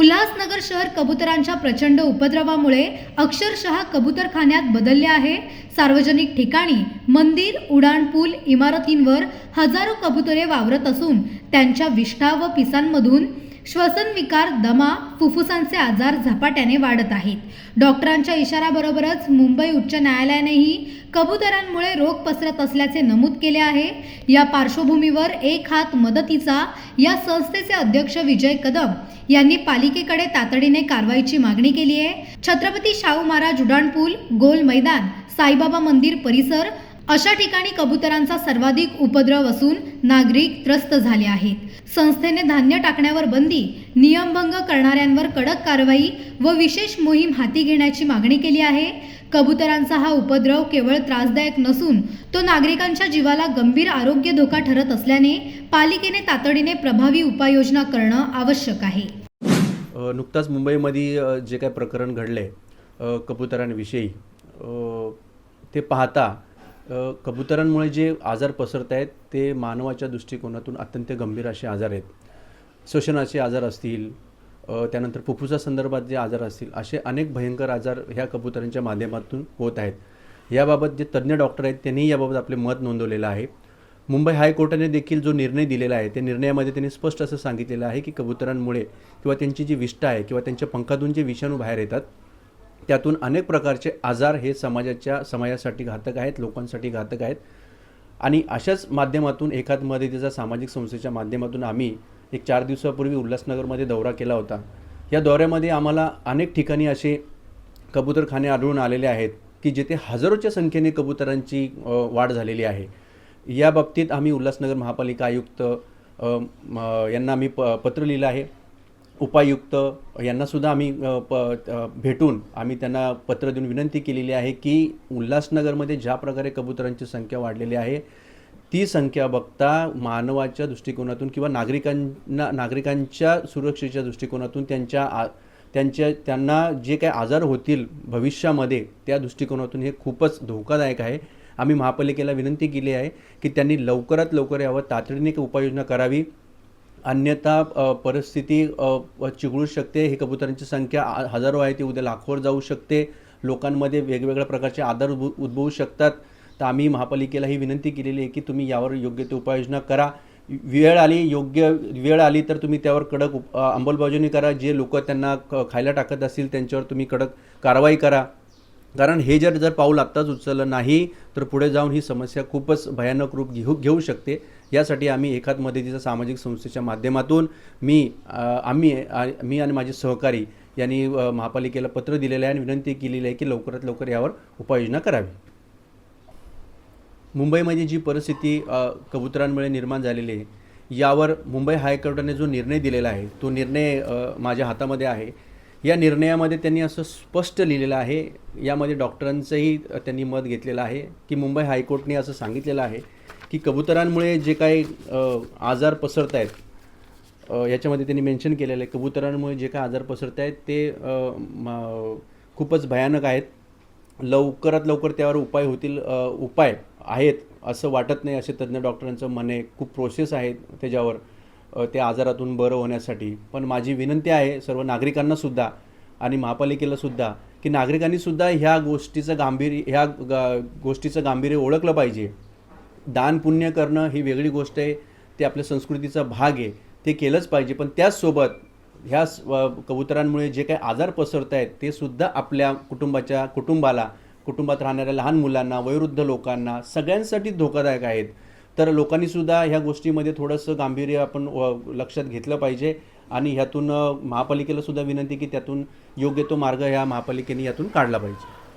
उल्हासनगर शहर कबुतरांच्या प्रचंड उपद्रवामुळे अक्षरशः कबुतरखान्यात बदलले आहे. सार्वजनिक ठिकाणी मंदिर उड्डाणपूल इमारतींवर हजारो कबुतरे वावरत असून त्यांच्या विष्ठा व पिसांमधून श्वसन विकार दमा फुफ्फुसांचे आजार झपाट्याने वाढत आहेत. डॉक्टरांच्या इशाराबरोबरच मुंबई उच्च न्यायालयानेही कबुतरांमुळे रोग पसरत असल्याचे नमूद केले आहे. या पार्श्वभूमीवर एक हात मदतीचा या संस्थेचे अध्यक्ष विजय कदम यांनी पालिकेकडे तातडीने कारवाईची मागणी केली आहे. छत्रपती शाहू महाराज उड्डाणपूल गोल मैदान साईबाबा मंदिर परिसर अशा ठिकाणी कबुतरांचा सर्वाधिक उपद्रव असून नागरिक त्रस्त झाले आहेत. संस्थेने धान्य टाकण्यावर बंदी नियमभंग करणाऱ्यांवर कडक कारवाई व विशेष मोहीम हाती घेण्याची मागणी केली आहे. कबुतरांचा हा उपद्रव केवळ त्रासदायक नसून तो नागरिकांच्या जीवाला गंभीर आरोग्य धोका ठरत असल्याने पालिकेने तातडीने प्रभावी उपाययोजना करणं आवश्यक आहे. नुकताच मुंबईमध्ये जे काय प्रकरण घडले कबुतरांविषयी ते पाहता कबुतरांमुळे जे आजार पसरत आहेत ते मानवाच्या दृष्टिकोनातून अत्यंत गंभीर असे आजार आहेत. श्वसनाचे आजार असतील त्यानंतर फुफ्फुसा संदर्भात जे आजार असतील असे अनेक भयंकर आजार ह्या कबुतरांच्या माध्यमातून होत आहेत. याबाबत जे तज्ज्ञ डॉक्टर आहेत त्यांनी याबाबत आपले मत नोंदवलेलं आहे. मुंबई हायकोर्टाने देखील जो निर्णय दिलेला आहे त्या निर्णयामध्ये त्यांनी स्पष्ट असं सांगितलेलं आहे की कबुतरांमुळे किंवा त्यांची जी विष्ठा आहे किंवा त्यांच्या पंखातून जे विषाणू बाहेर येतात त्यातून अनेक प्रकारचे आजार हे समाजाच्या समाजासाठी घातक आहेत लोकांसाठी घातक आहेत. आणि अशाच माध्यमातून एखाद मदतीचा सामाजिक संस्थेच्या माध्यमातून आम्ही एक चार दिवसापूर्वी उल्हासनगरमध्ये दौरा केला होता. या दौऱ्यामध्ये आम्हाला अनेक ठिकाणी असे कबूतरखाने आढळून आलेले आहेत की जिथे हजारोच्या संख्येने कबुतरांची वाढ झालेली आहे. या बाबतीत आम्ही उल्हासनगर महापालिका आयुक्त यांना आम्ही प पत्र लिहिलं आहे. उपायुक्त यांनासुद्धा आम्ही प भेटून आम्ही त्यांना पत्र देऊन विनंती केलेली आहे की उल्हासनगरमध्ये ज्या प्रकारे कबुतरांची संख्या वाढलेली आहे ती संख्या बघता मानवाच्या दृष्टिकोनातून किंवा नागरिकांना नागरिकांच्या सुरक्षेच्या दृष्टिकोनातून त्यांच्या आ त्यांच्या त्यांना जे काही आजार होतील भविष्यामध्ये त्या दृष्टिकोनातून हे खूपच धोकादायक आहे. आम्ही महापालिकेला विनंती केली आहे की त्यांनी लवकरात लवकर यावर तातडीने उपाययोजना करावी. अन्यथा परिस्थिती चिघळू शकते. ही कबुतरांची संख्या हजारो आहे. ती उद्या लाखोवर जाऊ शकते. लोकांमध्ये वेगवेगळ्या प्रकारचे आदर उद्भू उद्भवू शकतात. तर आम्ही महापालिकेला ही विनंती केलेली आहे की तुम्ही यावर योग्य ते उपाययोजना करा. वेळ आली योग्य वेळ आली तर तुम्ही त्यावर कडक उप- अंमलबजावणी करा. जे लोक त्यांना क- खायला टाकत असतील त्यांच्यावर तुम्ही कडक कारवाई करा. कारण हे जर जर पाऊल आत्ताच उचललं नाही तर पुढे जाऊन ही समस्या खूपच भयानक रूप घेऊ घेऊ शकते. यासाठी आम्ही एखाद मदतीचा सामाजिक संस्थेच्या माध्यमातून मी आम्ही मी आणि माझे सहकारी यांनी महापालिकेला पत्र दिलेलं आहे आणि विनंती केलेली आहे की लवकरात लवकर यावर उपाययोजना करावी. मुंबईमध्ये जी परिस्थिती कबुतरांमुळे निर्माण झालेली आहे यावर मुंबई हायकोर्टाने जो निर्णय दिलेला आहे तो निर्णय माझ्या हातामध्ये आहे. या निर्णयामध्ये त्यांनी असं स्पष्ट लिहिलेलं आहे यामध्ये डॉक्टरांचंही त्यांनी मत घेतलेलं आहे की मुंबई हायकोर्टने असं सांगितलेलं आहे की कबुतरांमुळे जे काही आजार पसरत आहेत याच्यामध्ये त्यांनी मेन्शन केलेलं आहे. कबुतरांमुळे जे काही आजार पसरत आहेत ते म- खूपच भयानक आहेत. लवकरात लवकर त्यावर उपाय होतील उपाय आहेत असं वाटत नाही असे तज्ज्ञ डॉक्टरांचं म्हणे. खूप प्रोसेस आहेत त्याच्यावर त्या आजारातून बरं होण्यासाठी. पण माझी विनंती आहे सर्व नागरिकांनासुद्धा आणि महापालिकेलासुद्धा की नागरिकांनीसुद्धा ह्या गोष्टीचं गांभीर्य ह्या गा- गोष्टीचं गांभीर्य ओळखलं पाहिजे. दान पुण्य करणं ही वेगळी गोष्ट आहे. ते आपल्या संस्कृतीचा भाग आहे. ते केलंच पाहिजे. पण त्याचसोबत ह्या स- कबुतरांमुळे जे काही आजार पसरत आहेत ते सुद्धा आपल्या कुटुंबाच्या कुटुंबाला कुटुंबात राहणाऱ्या लहान मुलांना वयोवृद्ध लोकांना सगळ्यांसाठी धोकादायक आहेत. तर लोकांनीसुद्धा ह्या गोष्टीमध्ये थोडंसं गांभीर्य आपण व- लक्षात घेतलं पाहिजे. आणि ह्यातून महापालिकेला सुद्धा विनंती की त्यातून योग्य तो मार्ग ह्या महापालिकेने यातून काढला पाहिजे.